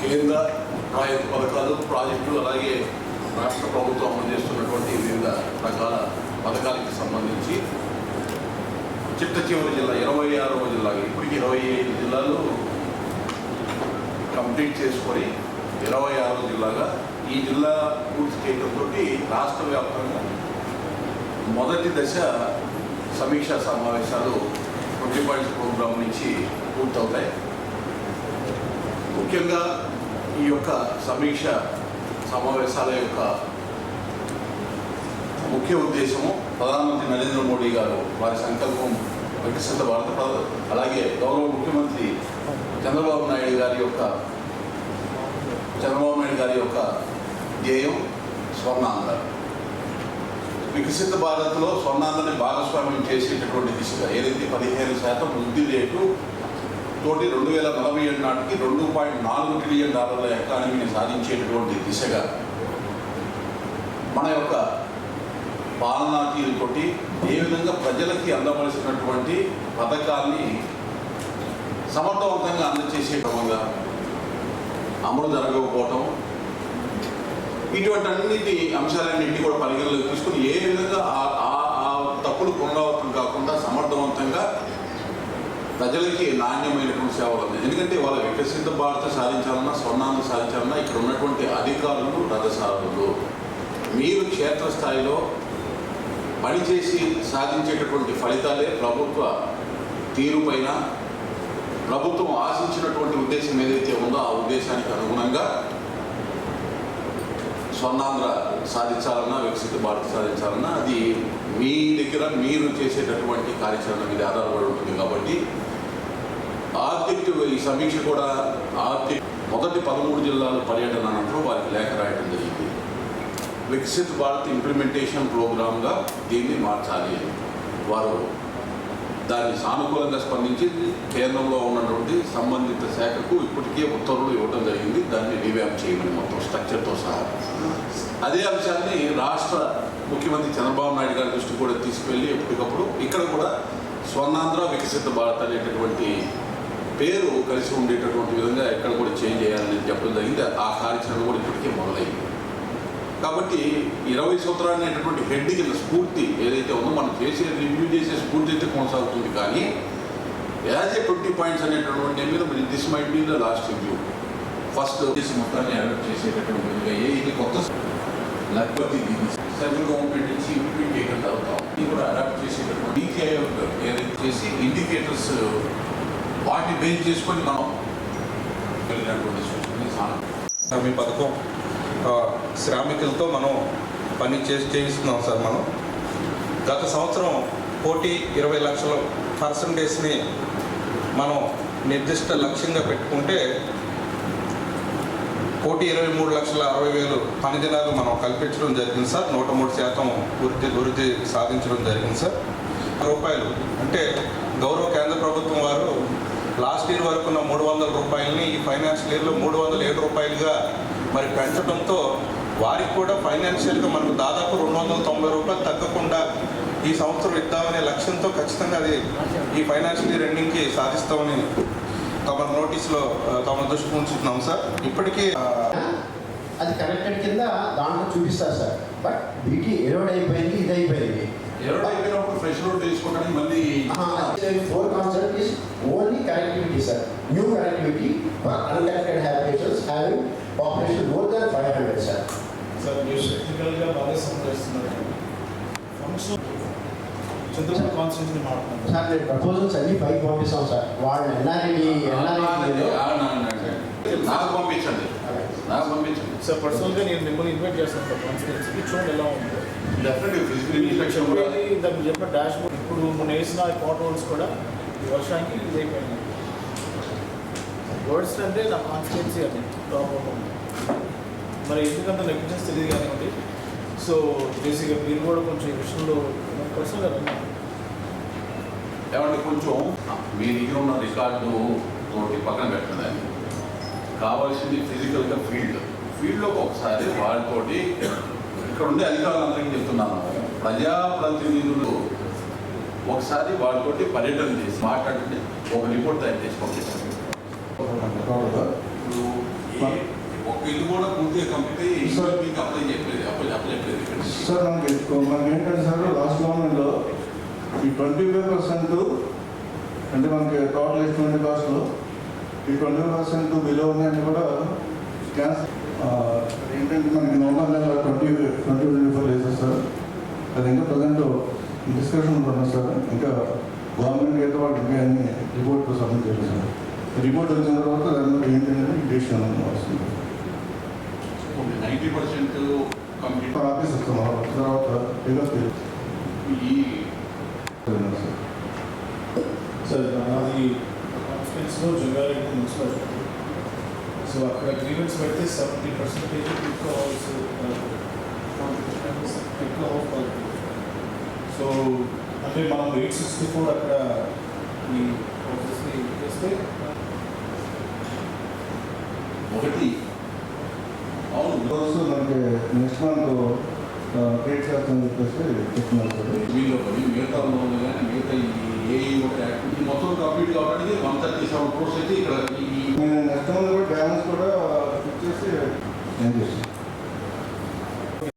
కేంద్ర ప్రాజెక్ట్ పథకాలు ప్రాజెక్టులు అలాగే రాష్ట్ర ప్రభుత్వం అమలు చేస్తున్నటువంటి వివిధ రకాల పథకాలకి సంబంధించి చిట్ట చివరి జిల్లా ఇరవై ఆరవ జిల్లాకి ఇప్పటికి ఇరవై ఐదు జిల్లాలు కంప్లీట్ చేసుకొని ఇరవై ఆరో జిల్లాగా ఈ జిల్లా పూర్తి చేయడంతో రాష్ట్ర వ్యాప్తంగా మొదటి దశ సమీక్షా సమావేశాలు ట్వంటీ పాయింట్స్ ప్రోగ్రాం నుంచి పూర్తవుతాయి. ముఖ్యంగా ఈ యొక్క సమీక్ష సమావేశాల యొక్క ముఖ్య ఉద్దేశము ప్రధానమంత్రి నరేంద్ర మోడీ గారు వారి సంకల్పం వికసిత భారత అలాగే గౌరవ ముఖ్యమంత్రి చంద్రబాబు నాయుడు గారి యొక్క చంద్రబాబు నాయుడు గారి యొక్క ధ్యేయం స్వర్ణాంధ్ర వికసిత భారత్లో స్వర్ణాందని భాగస్వామ్యం చేసేటటువంటి దిశగా ఏదైతే పదిహేను శాతం వృద్ధి రేటు తోటి రెండు వేల నలభై ఏడు నాటికి రెండు పాయింట్ నాలుగు ట్రిలియన్ డాలర్ల ఎకానమీని సాధించేటటువంటి దిశగా మన యొక్క పాలనా తీరుతోటి ఏ విధంగా ప్రజలకి అందవలసినటువంటి పథకాల్ని సమర్థవంతంగా అందజేసే క్రమంగా అమలు జరగకపోవటం ఇటువంటి అన్నిటి అంశాలన్నింటినీ కూడా పరిగణలోకి తీసుకుని ఏ విధంగా ఆ- ఆ- తప్పులు పునరావృతం కాకుండా సమర్థవంతంగా ప్రజలకి నాణ్యమైనటువంటి సేవలు అందించాలి. ఎందుకంటే వాళ్ళ వికసిత భారత సాధించాలన్నా స్వర్ణాంధ్ర సాధించాలన్నా ఇక్కడ ఉన్నటువంటి అధికారులు రథసారులు. మీరు క్షేత్రస్థాయిలో పనిచేసి సాధించేటటువంటి ఫలితాలే ప్రభుత్వ తీరుపైన ప్రభుత్వం ఆశించినటువంటి ఉద్దేశం ఏదైతే ఉందో ఆ ఉద్దేశానికి అనుగుణంగా స్వర్ణాంధ్ర సాధించాలన్నా వికసిత భారత్ సాధించాలన్నా అది మీ దగ్గర మీరు చేసేటటువంటి కార్యాచరణ మీద ఆధారపడి ఉంటుంది కాబట్టి ఆర్థిక ఈ సమీక్ష కూడా ఆర్థిక మొదటి పదమూడు జిల్లాల పర్యటన అనంతరం వారికి లేఖ రాయడం జరిగింది. వికసిత్ భారత్ ఇంప్లిమెంటేషన్ ప్రోగ్రామ్గా దీన్ని మార్చాలి వారు దాన్ని సానుకూలంగా స్పందించి కేంద్రంలో ఉన్నటువంటి సంబంధిత శాఖకు ఇప్పటికే ఉత్తర్వులు ఇవ్వడం జరిగింది. దాన్ని రీవ్యాప్ చేయమని మొత్తం స్ట్రక్చర్తో సహా. అదే అంశాన్ని రాష్ట్ర ముఖ్యమంత్రి చంద్రబాబు నాయుడు గారి దృష్టికి కూడా తీసుకువెళ్ళి ఎప్పటికప్పుడు ఇక్కడ కూడా స్వర్ణాంధ్ర వికసిత భారత్ అనేటటువంటి పేరు కలిసి ఉండేటటువంటి విధంగా ఎక్కడ కూడా చేంజ్ చేయాలని చెప్పడం జరిగింది. ఆ కార్యాచరణ కూడా కాబట్టి ఇరవై సూత్రాలు అనేటటువంటి హెడ్ కింద స్ఫూర్తి ఏదైతే ఉందో మనం చేసే రివ్యూ చేసే స్ఫూర్తి అయితే కొనసాగుతుంది. కానీ యాజ్ ఏ ట్వంటీ పాయింట్స్ అనేటటువంటి మీద మరి this might be the last review. First చేసి మొత్తాన్ని అడాప్ట్ చేసేటటువంటి విధంగా ఏ ఇది కొత్త లేకపోతే సెంట్రల్ గవర్నమెంట్ నుంచి ఇంప్లిమెంట్ చేయడం ఇది కూడా అడాప్ట్ చేసేటటువంటి డీకే ఏదైతే చేసి ఇండికేటర్స్ వాటిని బేస్ చేసుకొని మనం వెళ్ళినటువంటి సూచనని పథకం శ్రామికులతో మనం పని చేసి చేయిస్తున్నాం సార్ మనం. గత సంవత్సరం కోటి ఇరవై లక్షల పర్సంటేజ్ని మనం నిర్దిష్ట లక్ష్యంగా పెట్టుకుంటే కోటి ఇరవై మూడు లక్షల అరవై వేలు పని దినాలు మనం కల్పించడం జరిగింది సార్. నూట మూడు శాతం వృద్ధి వృద్ధి సాధించడం జరిగింది సార్. రూపాయలు. అంటే గౌరవ కేంద్ర ప్రభుత్వం వారు లాస్ట్ ఇయర్ వరకు ఉన్న మూడు వందల రూపాయలని ఈ ఫైనాన్షియల్ ఇయర్లో మూడు వందల ఏడు రూపాయలుగా మరి పెంచడంతో వారికి కూడా ఫైనాన్షియల్గా మనకు దాదాపు రెండు వందల తొంభై రూపాయలు తగ్గకుండా ఈ సంవత్సరం ఇద్దామనే లక్ష్యంతో ఖచ్చితంగా అది ఈ ఫైనాన్షియల్ ఇయర్ ఎండింగ్కి సాధిస్తామని తమ నోటీస్లో తమ దృష్టికి ఉంచుతున్నాం సార్. ఇప్పటికీ అది కనెక్టెడ్ కింద దాంట్లో చూపిస్తారు సార్. బట్ వీటి ఎరోడ్ అయిపోయింది ఇది అయిపోయింది. ఎవరో అయిపోయినప్పుడు ఫ్రెష్ రోడ్ తీసుకోవడానికి మళ్ళీ for concept is only connectivity sir new connectivity for unconnected habitations having population more than five hundred sir sir మీరు టెక్నికల్గా బాగా సంప్రదిస్తున్నారు చంద్రబాబు కాన్స్టిట్యూన్సీ మాట్లాడుతున్నారు. సార్ నేను ప్రపోజల్స్ అన్ని పైకి పంపిస్తాం సార్ వాళ్ళు ఎన్ఆర్ఈ నాకు పంపించండి. నాకు పంపించండి. సార్ పర్సనల్గా నేను మిమ్మల్ని ఇన్వైట్ చేస్తాను సార్ కాన్స్టిట్యూన్సీకి చూడండి ఎలా ఉందో. డెఫినెట్గా ఫిజికల్ ఇన్స్పెక్షన్ కూడా. దాన్ని చెప్పిన డాష్ బోర్డ్ ఇప్పుడు మనం వేసిన హోల్స్ కూడా వర్షానికి ఇది అయిపోయింది వర్డ్స్ అంటే నా కాన్స్టిట్యున్సీ అది ప్రాబ్లం మరి ఎందుకంత నెగ్లిజెన్స్ తెలియదు కానివ్వండి. సో బేసిక్గా మీరు కూడా కొంచెం ఈ విషయంలో విన్నాను ఏమంటే కొంచెం మీ దగ్గర ఉన్న రికార్డు తోటి పక్కన పెట్టదండి కావాల్సింది ఫిజికల్గా ఫీల్డ్ ఫీల్డ్లోకి ఒకసారి వాళ్ళతోటి ఇక్కడ ఉండే అధికారులందరికీ చెప్తున్నాను. ప్రజాప్రతినిధులు ఒకసారి వాళ్ళతోటి పర్యటన చేసి మాట్లాడండి ఒక రిపోర్ట్ తయారు చేసి పంపించండి. ఇప్పుడు ఇల్లు కూడా పూర్తిగా కంప్లీట్ అయ్యి ఈ సార్. మీకు అప్లై అప్లై అప్లై సార్ మనకి మనకి ఏంటంటే సార్ లాస్ట్ గవర్నమెంట్లో ఈ ట్వంటీ ఫైవ్ పర్సెంట్ అంటే మనకి టోటల్ ఎస్టిమేట్ కాస్ట్లో ఈ ట్వంటీ ఫైవ్ పర్సెంట్ బిలో ఉన్నాయని కూడా క్యాన్సల్ ఏంటంటే మనకి నవంబర్ నెల ట్వంటీ ట్వంటీ ట్వంటీ ఫోర్ వేసారు సార్ అది ఇంకా ప్రజెంట్ డిస్కషన్ ఉంటున్నాం సార్ ఇంకా గవర్నమెంట్ అయితే వాళ్ళకి అన్ని రిపోర్ట్ సబ్మిట్ చేయాలి సార్ రిపోర్ట్ వచ్చిన తర్వాత దాని మీద ఏంటంటే డిసిషన్ వస్తుంది నైంటీ పర్సెంట్ కంప్లీట్ ఆఫీస్ వస్తాం తర్వాత ఫిగర్స్ ఈ తెలియదు సార్ సార్ నాది కాన్ఫిడెన్స్లో జంగారెడ్డి మున్సిపాలిటీ సో అక్కడ అగ్రిమెంట్స్ పెడితే సెవెంటీ పర్సెంటేజ్ ఎక్కువ హౌస్ ఎక్కువ హౌస్ క్వాలిటీ సో అంటే మనం ఎయిట్ సిక్స్టీ ఫోర్ అక్కడ ఒకటి అవును రోజు మనకి నెక్స్ట్ మంత్ క్రియేట్ చేస్తామని చెప్పేసి చెప్తున్నారు